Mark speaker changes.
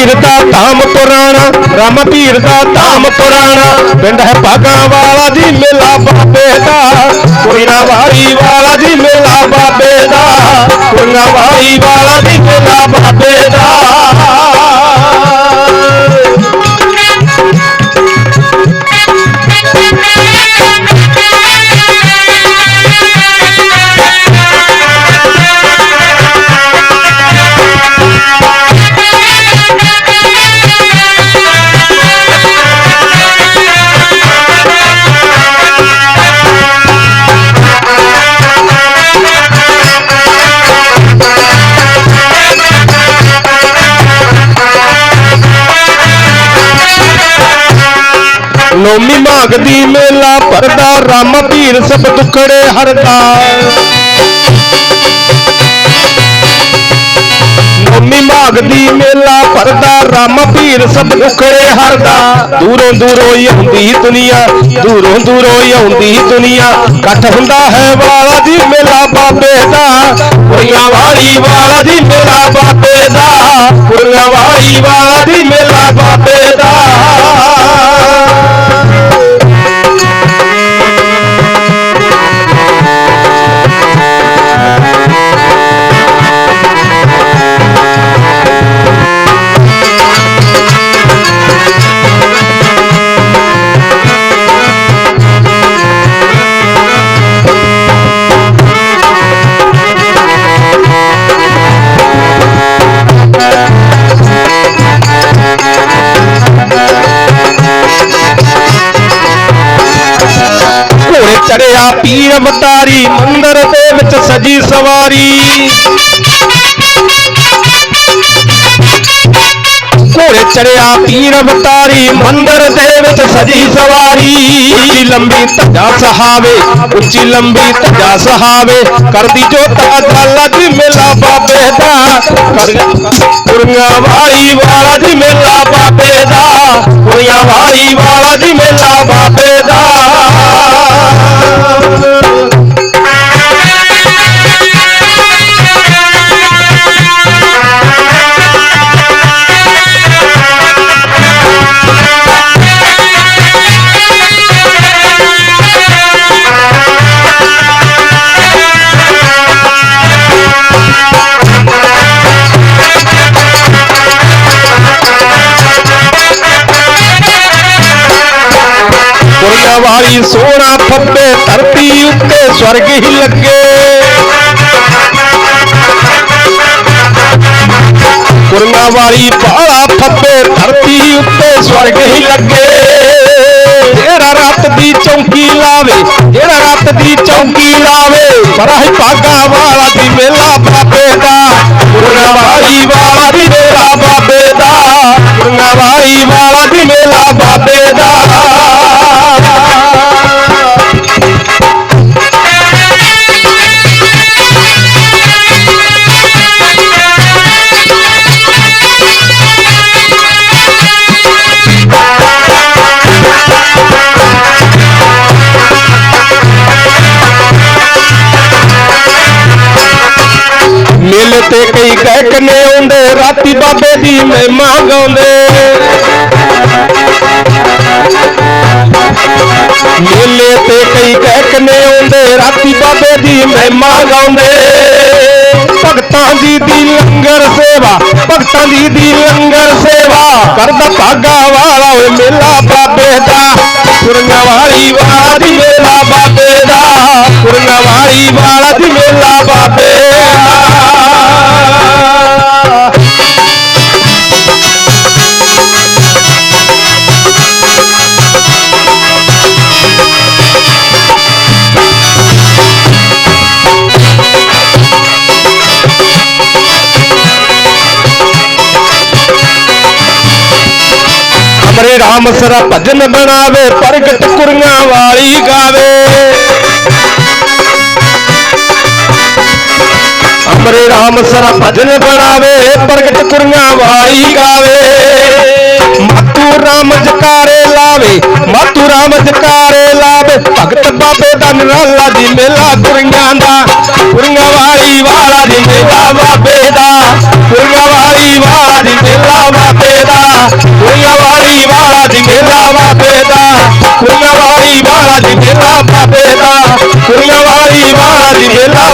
Speaker 1: पीर का धाम पुराना राम पीर का धाम पुराना पिंड है भागा वाला जी, मेला बाबे का कोई ना वारी वाला जी, मेला बाबे का कोई ना ਨੌਮੀ ਮਾਘ ਦੀ ਮੇਲਾ ਭਰਦਾ ਰਾਮ ਪੀਰ ਸਭ ਦੁਖੜੇ ਹਰਦਾ ਨੌਮੀ ਮਾਘ ਦੀ ਮੇਲਾ ਭਰਦਾ ਰਾਮ ਪੀਰ ਸਭ ਦੁਖੜੇ ਹਰਦਾ ਦੂਰੋਂ ਦੂਰੋਂ ਹੀ ਆਉਂਦੀ ਦੁਨੀਆ ਦੂਰੋਂ ਦੂਰੋਂ ਹੀ ਆਉਂਦੀ ਦੁਨੀਆ ਇਕੱਠ ਹੁੰਦਾ ਹੈ ਵਾਲਾ ਜੀ ਮੇਲਾ ਬਾਬੇ ਦਾ ਕੁੜੀਆਂ ਵਾਲੀ ਵਾਲਾ ਜੀ ਮੇਲਾ ਬਾਬੇ ਦਾ ਕੁੜੀਆਂ ਵਾਲੀ ਵਾਲਾ ਚੜਿਆ ਪੀਰ ਮਤਾਰੀ ਮੰਦਰ ਦੇ ਵਿੱਚ ਸਜੀ ਸਵਾਰੀ ਘੋੜੇ ਚੜਿਆ ਪੀਰ ਮਤਾਰੀ ਮੰਦਰ ਦੇ ਵਿੱਚ ਸਜੀ ਸਵਾਰੀ ਉੱਚੀ ਲੰਬੀ ਧੱਜਾ ਸਹਾਵੇ ਉੱਚੀ ਲੰਬੀ ਧੱਜਾ ਸਹਾਵੇ ਕਰਦੀ ਜੋਤਾ ਦਾ ਜੀ ਮੇਲਾ ਬਾਬੇ ਦਾ ਕੁੜੀਆਂ ਵਾਲੀ ਵਾਲਾ ਜੀ ਮੇਲਾ ਬਾਬੇ ਦਾ ਕੁੜੀਆਂ ਵਾਲੀ ਵਾਲਾ ਜੀ ਮੇਲਾ ਬਾਬੇ ਸੋਹਣਾ ਫੱਬੇ ਧਰਤੀ ਉੱਤੇ ਸਵਰਗ ਹੀ ਲੱਗੇ ਕੁੜੀਆਂ ਵਾਲੀ ਬਾਲਾ ਫੱਬੇ ਧਰਤੀ ਉੱਤੇ ਸਵਰਗ ਹੀ ਲੱਗੇ ਜਿਹੜਾ ਰਾਤ ਦੀ ਚੌਂਕੀ ਲਾਵੇ ਜਿਹੜਾ ਰਾਤ ਦੀ ਚੌਂਕੀ ਲਾਵੇ ਬੜਾ ਹੀ ਭਾਗਾ ਵਾਲਾ ਦੀ ਮੇਲਾ ਬਾਬੇ ਦਾ ਕੁੜੀਆਂ ਤੇ ਕਈ ਕਹਿ ਨੇ ਆਉਂਦੇ, ਰਾਤੀ ਬਾਬੇ ਦੀ ਮਹਿਮਾ ਗਾਉਂਦੇ ਮੇਲੇ ਤੇ ਕਈ ਕਹਿ ਨੇ ਆਉਂਦੇ, ਰਾਤੀ ਬਾਬੇ ਦੀ ਮਹਿਮਾ ਗਾਉਂਦੇ ਭਗਤਾਂ ਜੀ ਦੀ ਲੰਗਰ ਸੇਵਾ, ਭਗਤਾਂ ਜੀ ਦੀ ਲੰਗਰ ਸੇਵਾ ਕਰਦਾ ਭਾਗਾ ਵਾਲਾ ਓਏ ਮੇਲਾ ਬਾਬੇ ਦਾ। ਕੁੜੀਆਂ ਵਾਲਾ రామసర భజన బనావే పరిగట కురంగా వాళీ గావే अमरे राम सरा भजन बनावे प्रगट कुरिया वाई गावे मातू राम जकारे लावे मातू राम जकारे लावे भगत बाबे दा निराला दी मेला कुरिया दा कुरिया वाली वाला Miguel